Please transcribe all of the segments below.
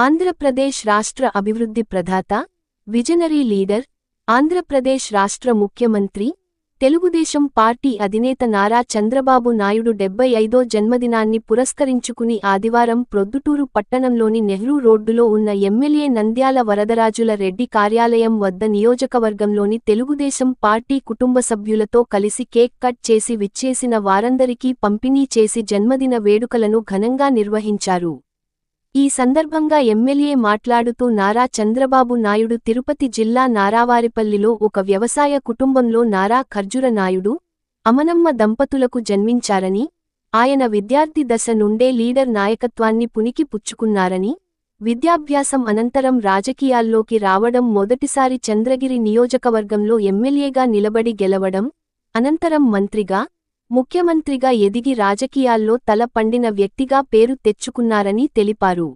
ఆంధ్రప్రదేశ్ రాష్ట్ర అభివృద్ధి ప్రధాత visionary leader Andhra Pradesh రాష్ట్ర ముఖ్యమంత్రి తెలుగుదేశం పార్టీ అధినేత నారా చంద్రబాబు నాయుడు డెబ్బై ఐదో జన్మదినాన్ని పురస్కరించుకుని ఆదివారం ప్రొద్దుటూరు పట్టణంలోని నెహ్రూ రోడ్డులో ఉన్న ఎమ్మెల్యే నంద్యాల వరదరాజుల రెడ్డి కార్యాలయం వద్ద నియోజకవర్గంలోని తెలుగుదేశం పార్టీ కుటుంబ సభ్యులతో కలిసి కేక్ కట్ చేసి విచ్చేసిన వారందరికీ పంపిణీ చేసి జన్మదిన వేడుకలను ఘనంగా నిర్వహించారు. ఈ సందర్భంగా ఎమ్మెల్యే మాట్లాడుతూ నారా చంద్రబాబు నాయుడు తిరుపతి జిల్లా నారావారిపల్లిలో ఒక వ్యవసాయ కుటుంబంలో నారా ఖర్జుర నాయుడు అమనమ్మ దంపతులకు జన్మించారని ఆయన విద్యార్థి దశ నుండే లీడర్ నాయకత్వాన్ని పునికి పుచ్చుకున్నారని విద్యాభ్యాసం అనంతరం రాజకీయాల్లోకి రావడం మొదటిసారి చంద్రగిరి నియోజకవర్గంలో ఎమ్మెల్యేగా నిలబడి గెలవడం అనంతరం మంత్రిగా ముఖ్యమంత్రిగా ఎదిగి రాజకీయాల్లో తల పండిన వ్యక్తిగా పేరు తెచ్చుకున్నారని తెలిపారు.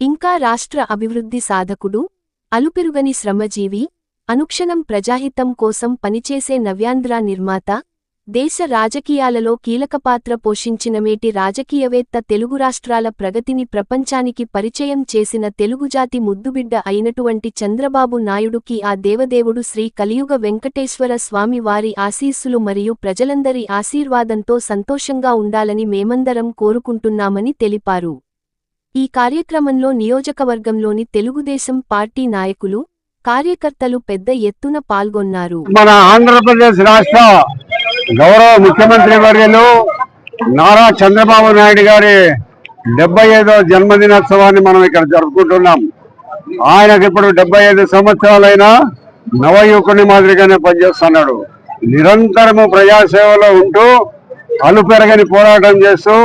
ఇంకా రాష్ట్ర అభివృద్ధి సాధకుడు అలుపెరుగని శ్రమజీవి అనుక్షణం ప్రజాహితం కోసం పనిచేసే నవ్యాంధ్ర నిర్మాత దేశ రాజకీయాలలో కీలకపాత్ర పోషించిన మేటి రాజకీయవేత్త తెలుగు రాష్ట్రాల ప్రగతిని ప్రపంచానికి పరిచయం చేసిన తెలుగుజాతి ముద్దుబిడ్డ అయినటువంటి చంద్రబాబు నాయుడుకి ఆ దేవదేవుడు శ్రీ కలియుగ వెంకటేశ్వర స్వామి వారి ఆశీస్సులు మరియు ప్రజలందరి ఆశీర్వాదంతో సంతోషంగా ఉండాలని మేమందరం కోరుకుంటున్నామని తెలిపారు. ఈ కార్యక్రమంలో నియోజకవర్గంలోని తెలుగుదేశం పార్టీ నాయకులు కార్యకర్తలు పెద్ద ఎత్తున పాల్గొన్నారు. మన ఆంధ్రప్రదేశ్ రాష్ట్ర గౌరవ ముఖ్యమంత్రి వర్యులు నారా చంద్రబాబు నాయుడు గారి డెబ్బై ఐదో జన్మదినోత్సవాన్ని మనం ఇక్కడ జరుపుకుంటున్నాం. ఆయనకు ఇప్పుడు డెబ్బై ఐదు సంవత్సరాలైనా నవయువకుని మాదిరిగానే పనిచేస్తున్నాడు. నిరంతరము ప్రజాసేవలో ఉంటూ అలుపెరగని పోరాటం చేస్తూ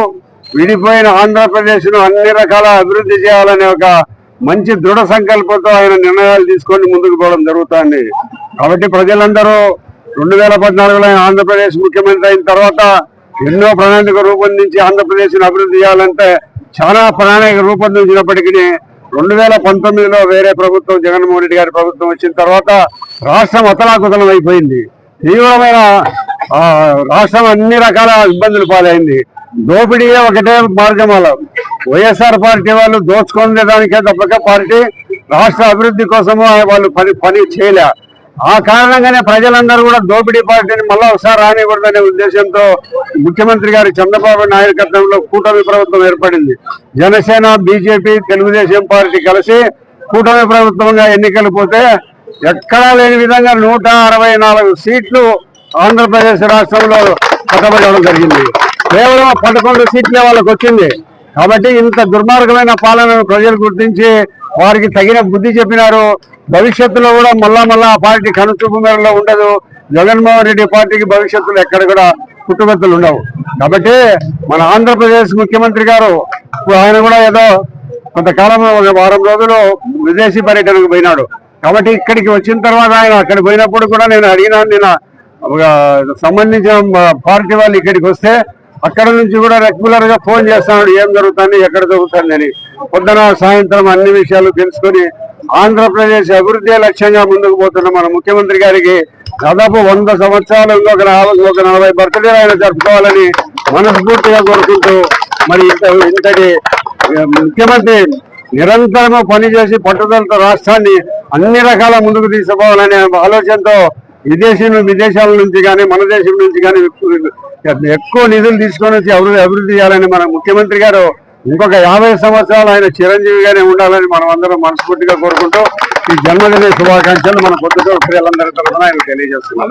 విడిపోయిన ఆంధ్రప్రదేశ్ను అన్ని రకాల అభివృద్ధి చేయాలనే ఒక మంచి దృఢ సంకల్పంతో ఆయన నిర్ణయాలు తీసుకొని ముందుకు పోవడం జరుగుతుంది. కాబట్టి ప్రజలందరూ రెండు వేల పద్నాలుగులో ఆయన ఆంధ్రప్రదేశ్ ముఖ్యమంత్రి అయిన తర్వాత ఎన్నో ప్రణాళిక రూపొందించి ఆంధ్రప్రదేశ్ని అభివృద్ధి చేయాలంటే చాలా ప్రణాళిక రూపొందించినప్పటికీ రెండు వేల పంతొమ్మిదిలో వేరే ప్రభుత్వం జగన్మోహన్ రెడ్డి గారి ప్రభుత్వం వచ్చిన తర్వాత రాష్ట్రం అతలాకుతలం అయిపోయింది. తీవ్రమైన రాష్ట్రం అన్ని రకాల ఇబ్బందులు పాలైంది. దోపిడీయే ఒకటే మార్గం అలా వైఎస్ఆర్ పార్టీ వాళ్ళు దోచుకునే దానికే తప్పక పార్టీ రాష్ట్ర అభివృద్ధి కోసము వాళ్ళు పని పని చేయలే. ఆ కారణంగానే ప్రజలందరూ కూడా దోపిడీ పార్టీని మళ్ళీ ఒకసారి రానివ్వడదనే ఉద్దేశంతో ముఖ్యమంత్రి గారి చంద్రబాబు నాయకత్వంలో కూటమి ప్రభుత్వం ఏర్పడింది. జనసేన బీజేపీ తెలుగుదేశం పార్టీ కలిసి కూటమి ప్రభుత్వంగా ఎన్నికలు పోతే ఎక్కడా లేని విధంగా నూట అరవై నాలుగు సీట్లు ఆంధ్రప్రదేశ్ రాష్ట్రంలో పట్టబడడం జరిగింది. కేవలం పదకొండు సీట్లే వాళ్ళకి వచ్చింది. కాబట్టి ఇంత దుర్మార్గమైన పాలనను ప్రజలు గుర్తించి వారికి తగిన బుద్ధి చెప్పినారు. భవిష్యత్తులో కూడా మళ్ళా మళ్ళా ఆ పార్టీ కనుచూపు మేరలో ఉండదు. జగన్మోహన్ రెడ్డి పార్టీకి భవిష్యత్తులో ఎక్కడ కూడా కుటుంబత్తులు ఉండవు. కాబట్టి మన ఆంధ్రప్రదేశ్ ముఖ్యమంత్రి గారు ఇప్పుడు ఆయన కూడా ఏదో కొంతకాలం ఒక వారం రోజులు విదేశీ పర్యటనకు పోయినాడు. కాబట్టి ఇక్కడికి వచ్చిన తర్వాత ఆయన అక్కడ పోయినప్పుడు కూడా నేను అడిగినాను నేను ఒక సంబంధించిన పార్టీ వాళ్ళు ఇక్కడికి వస్తే అక్కడ నుంచి కూడా రెగ్యులర్గా ఫోన్ చేస్తున్నాడు ఏం జరుగుతుంది ఎక్కడ జరుగుతుంది అని. పొద్దున సాయంత్రం అన్ని విషయాలు తెలుసుకొని ఆంధ్రప్రదేశ్ అభివృద్ధి లక్ష్యంగా ముందుకు పోతున్న మన ముఖ్యమంత్రి గారికి దాదాపు వంద సంవత్సరాలు ఇంకొక నలభై నలభై బర్త్డే ఆయన జరుపుకోవాలని మనస్ఫూర్తిగా కోరుకుంటూ మరి ఇంత ఇంతటి ముఖ్యమంత్రి నిరంతరము పనిచేసి పట్టుదలతో రాష్ట్రాన్ని అన్ని రకాల ముందుకు తీసుకోవాలనే ఆలోచనతో విదేశీ విదేశాల నుంచి కానీ మన దేశం నుంచి కానీ ఎక్కువ నిధులు తీసుకొని వచ్చి అభివృద్ధి అభివృద్ధి చేయాలని మన ముఖ్యమంత్రి గారు ఇంకొక యాభై సంవత్సరాలు ఆయన చిరంజీవిగానే ఉండాలని మనం అందరం మనస్ఫూర్తిగా కోరుకుంటూ ఈ జన్మదిన శుభాకాంక్షలు మన పొద్దుటూరు ప్రజలందరి తరఫున ఆయన తెలియజేస్తున్నాం.